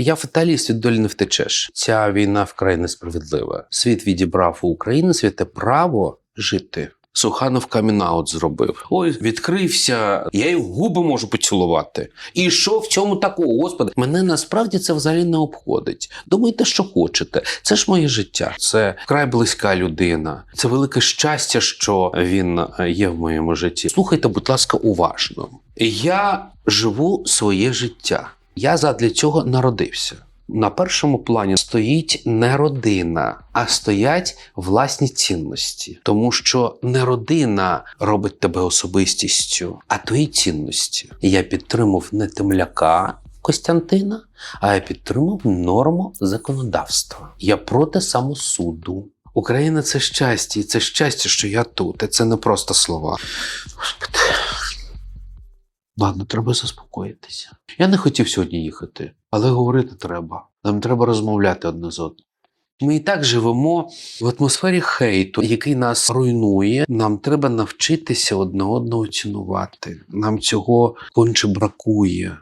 Я фаталіст від долі не втечеш. Ця війна вкрай несправедлива. Світ відібрав у України святе право жити. Суханов камінаут зробив. Ой, відкрився. Я й губи можу поцілувати. І що в цьому такого, господи? Мене насправді це взагалі не обходить. Думайте, що хочете. Це ж моє життя. Це вкрай близька людина. Це велике щастя, що він е, є в моєму житті. Слухайте, будь ласка, уважно. Я живу своє життя. Я задля цього народився. На першому плані стоїть не родина, а стоять власні цінності, тому що не родина робить тебе особистістю, а твої цінності. Я підтримав не темляка Костянтина, а я підтримав норму законодавства. Я проти самосуду. Україна це щастя, і це щастя, що я тут. І це не просто слова. Господи. Ладно, треба заспокоїтися. Я не хотів сьогодні їхати, але говорити треба. Нам треба розмовляти одне з одним. Ми і так живемо в атмосфері хейту, який нас руйнує. Нам треба навчитися одне одного цінувати. Нам цього конче бракує.